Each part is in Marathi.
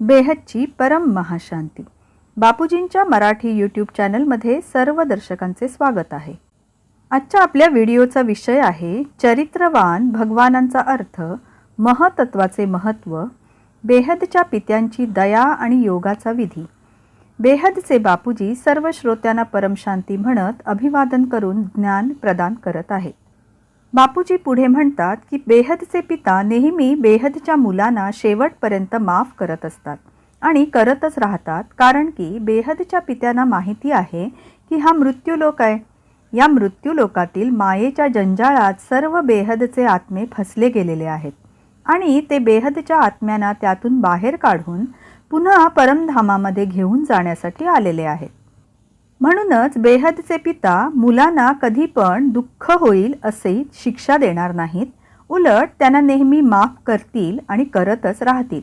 बेहदची परम महाशांती. बापूजींच्या मराठी यूट्यूब चॅनलमध्ये सर्व दर्शकांचे स्वागत आहे. आजच्या आपल्या व्हिडिओचा विषय आहे चरित्रवान भगवानांचा अर्थ महतत्वाचे महत्त्व बेहदच्या पित्यांची दया आणि योगाचा विधी. बेहदचे बापूजी सर्व श्रोत्यांना परमशांती म्हणत अभिवादन करून ज्ञान प्रदान करत आहेत. बापूजी पुढे म्हणतात की बेहदचे पिता नेहमी बेहदच्या मुलांना शेवटपर्यंत माफ करत असतात आणि करतच राहतात कारण की बेहदच्या पित्यांना माहिती आहे की हा मृत्यूलोक आहे. या मृत्यूलोकातील मायेच्या जंजाळात सर्व बेहदचे आत्मे फसले गेलेले आहेत आणि ते बेहदच्या आत्म्यांना त्यातून बाहेर काढून पुन्हा परमधामामध्ये घेऊन जाण्यासाठी आलेले आहेत. म्हणूनच बेहदचे पिता मुलांना कधी पण दुःख होईल असे शिक्षा देणार नाहीत. उलट त्यांना नेहमी माफ करतील आणि करतच राहतील.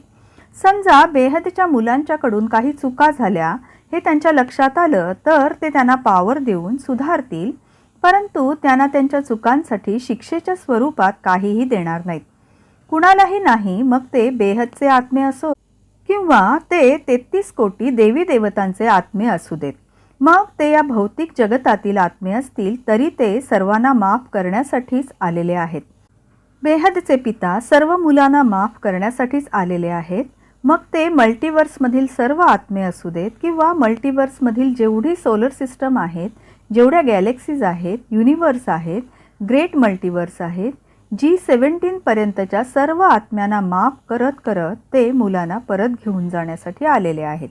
समजा बेहदच्या मुलांच्याकडून काही चुका झाल्या हे त्यांच्या लक्षात आलं तर ते त्यांना पावर देऊन सुधारतील. परंतु त्यांना त्यांच्या चुकांसाठी शिक्षेच्या स्वरूपात काहीही देणार नाहीत. कुणालाही नाही मग ते बेहदचे आत्मे असो किंवा ते तेहतीस कोटी देवी देवतांचे आत्मे असू देत. मग ते या भौतिक जगतातील आत्मे असतील तरी ते सर्वांना माफ करण्यासाठीच आलेले आहेत. बेहदचे पिता सर्व मुलांना माफ करण्यासाठीच आलेले आहेत. मग ते मल्टिवर्समधील सर्व आत्मे असू देत किंवा मल्टिवर्समधील जेवढी सोलर सिस्टम आहेत जेवढ्या गॅलेक्सीज आहेत युनिवर्स आहेत ग्रेट मल्टिवर्स आहेत जी सेवन्टीनपर्यंतच्या सर्व आत्म्यांना माफ करत करत ते मुलांना परत घेऊन जाण्यासाठी आलेले आहेत.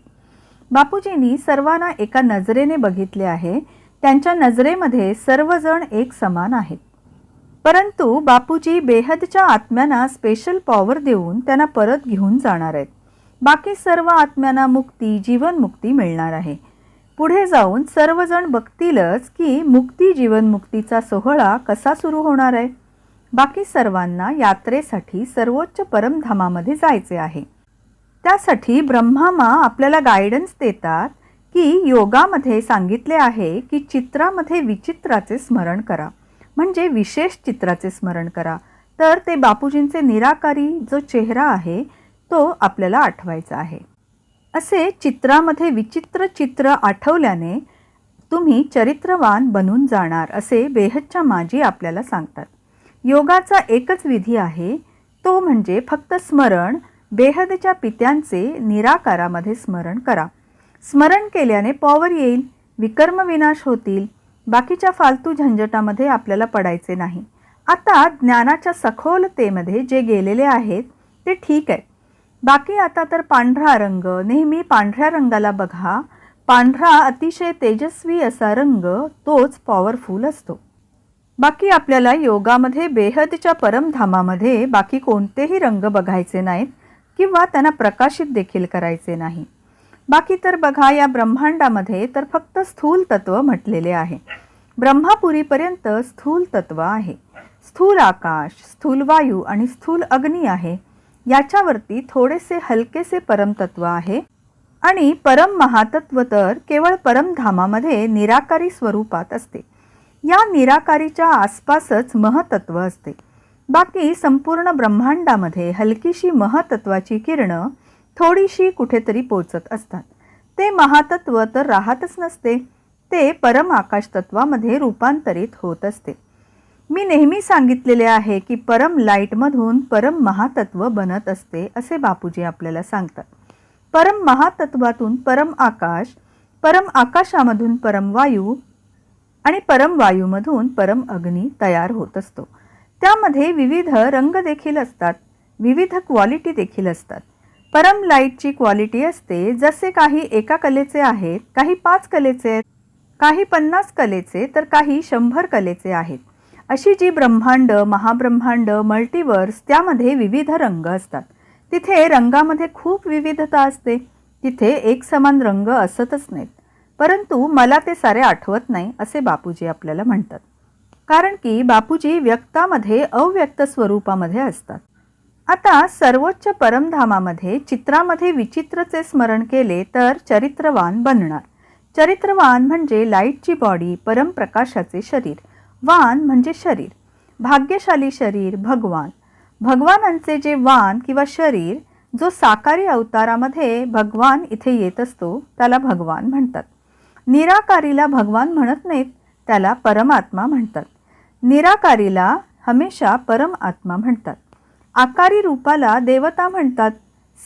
बापूजींनी सर्वांना एका नजरेने बघितले आहे. त्यांच्या नजरेमध्ये सर्वजण एक समान आहेत. परंतु बापूजी बेहदच्या आत्म्यांना स्पेशल पॉवर देऊन त्यांना परत घेऊन जाणार आहेत. बाकी सर्व आत्म्यांना मुक्ती जीवनमुक्ती मिळणार आहे. पुढे जाऊन सर्वजण बघतीलच की मुक्ती जीवनमुक्तीचा सोहळा कसा सुरू होणार आहे. बाकी सर्वांना यात्रेसाठी सर्वोच्च परमधामामध्ये जायचे आहे. त्यासाठी ब्रह्मामा आपल्याला गायडन्स देतात की योगामध्ये सांगितले आहे की चित्रामध्ये विचित्राचे स्मरण करा. म्हणजे विशेष चित्राचे स्मरण करा. तर ते बापूजींचे निराकारी जो चेहरा आहे तो आपल्याला आठवायचा आहे. असे चित्रामध्ये विचित्र चित्र आठवल्याने तुम्ही चरित्रवान बनून जाणार असे बेहच्छा माजी आपल्याला सांगतात. योगाचा एकच विधी आहे तो म्हणजे फक्त स्मरण बेहदच्या पित्यांचे निराकारामध्ये स्मरण करा. स्मरण केल्याने पॉवर येईल विकर्म विनाश होतील बाकीच्या फालतू झंझटामध्ये आपल्याला पडायचे नाही. आता ज्ञानाच्या सखोलतेमध्ये जे गेलेले आहेत ते ठीक आहे. बाकी आता तर पांढरा रंग नेहमी पांढऱ्या रंगाला बघा. पांढरा अतिशय तेजस्वी असा रंग तोच पॉवरफुल असतो. बाकी आपल्याला योगामध्ये बेहदच्या परमधामामध्ये बाकी कोणतेही रंग बघायचे नाहीत. किंवा त्यांना प्रकाशित देखील करायचे नाही. बाकी तर बघा या ब्रह्मांडामध्ये तर फक्त स्थूल तत्व म्हटलेले आहे. ब्रह्मापुरीपर्यंत स्थूल तत्व आहे. स्थूल आकाश स्थूल वायू आणि स्थूल अग्नी आहे. याच्यावरती थोडेसे हलकेसे परमतत्व आहे. आणि परम महातत्व तर केवळ परमधामामध्ये निराकारी स्वरूपात असते. या निराकारीच्या आसपासच महतत्व असते. बाकी संपूर्ण ब्रह्मांडामध्ये हलकीशी महतत्वाची किरणं थोडीशी कुठेतरी पोचत असतात. ते महातत्व तर राहतच नसते ते परम आकाश तत्वामध्ये रूपांतरित होत असते. मी नेहमी सांगितलेले आहे की परम लाईटमधून परम महातत्व बनत असते असे बापूजी आपल्याला सांगतात. परम महातत्वातून परम आकाश परम आकाशामधून परम वायू आणि परम वायूमधून परम अग्नी तयार होत असतो. त्यामध्ये विविध रंग देखील असतात. विविध क्वालिटी देखील असतात. परम लाईटची क्वालिटी असते. जसे काही एका कलेचे आहेत काही पाच कलेचे आहेत काही पन्नास कलेचे तर काही शंभर कलेचे आहेत. अशी जी ब्रह्मांड महाब्रह्मांड मल्टिवर्स त्यामध्ये विविध रंग असतात. तिथे रंगामध्ये खूप विविधता असते. तिथे एक समान रंग असतच नाहीत. परंतु मला ते सारे आठवत नाही असे बापूजी आपल्याला म्हणतात. कारण की बापूजी व्यक्तामध्ये अव्यक्त स्वरूपामध्ये असतात. आता सर्वोच्च परमधामामध्ये चित्रामध्ये विचित्रचे स्मरण केले तर चरित्रवान बनणार. चरित्रवान म्हणजे लाईटची बॉडी परमप्रकाशाचे शरीर. वान म्हणजे शरीर. भाग्यशाली शरीर भगवान. भगवानांचे जे वान किंवा शरीर जो साकारी अवतारामध्ये भगवान इथे येत असतो त्याला भगवान म्हणतात. निराकारीला भगवान म्हणत नाहीत त्याला परमात्मा म्हणतात. निराकारीला हमेशा परम आत्मा म्हणतात. आकारी रूपाला देवता म्हणतात.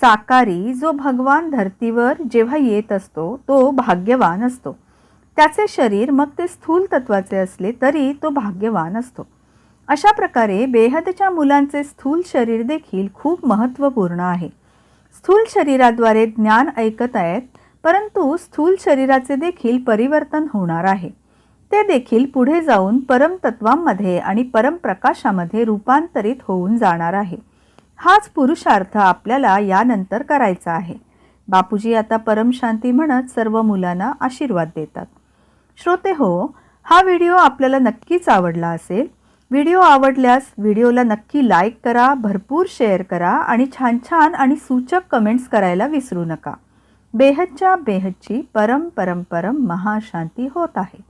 साकारी जो भगवान धर्तीवर जेव्हा येत असतो तो भाग्यवान असतो. त्याचे शरीर मग ते स्थूल तत्वाचे असले तरी तो भाग्यवान असतो. अशा प्रकारे बेहदच्या मुलांचे स्थूल शरीर देखील खूप महत्त्वपूर्ण आहे. स्थूल शरीराद्वारे ज्ञान ऐकत आहेत परंतु स्थूल शरीराचे देखील परिवर्तन होणार आहे. ते देखील पुढे जाऊन परमतत्वांमध्ये आणि परमप्रकाशामध्ये रूपांतरित होऊन जाणार आहे. हाच पुरुषार्थ आपल्याला यानंतर करायचा आहे. बापूजी आता परमशांती म्हणत सर्व मुलांना आशीर्वाद देतात. श्रोते हो हा व्हिडिओ आपल्याला नक्कीच आवडला असेल. व्हिडिओ आवडल्यास व्हिडिओला नक्की लाईक करा भरपूर शेअर करा आणि छान छान आणि सूचक कमेंट्स करायला विसरू नका. बेहदच्या बेहदची परम परम परम महाशांती होत आहे.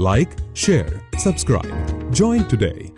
Like, share, subscribe. Join today.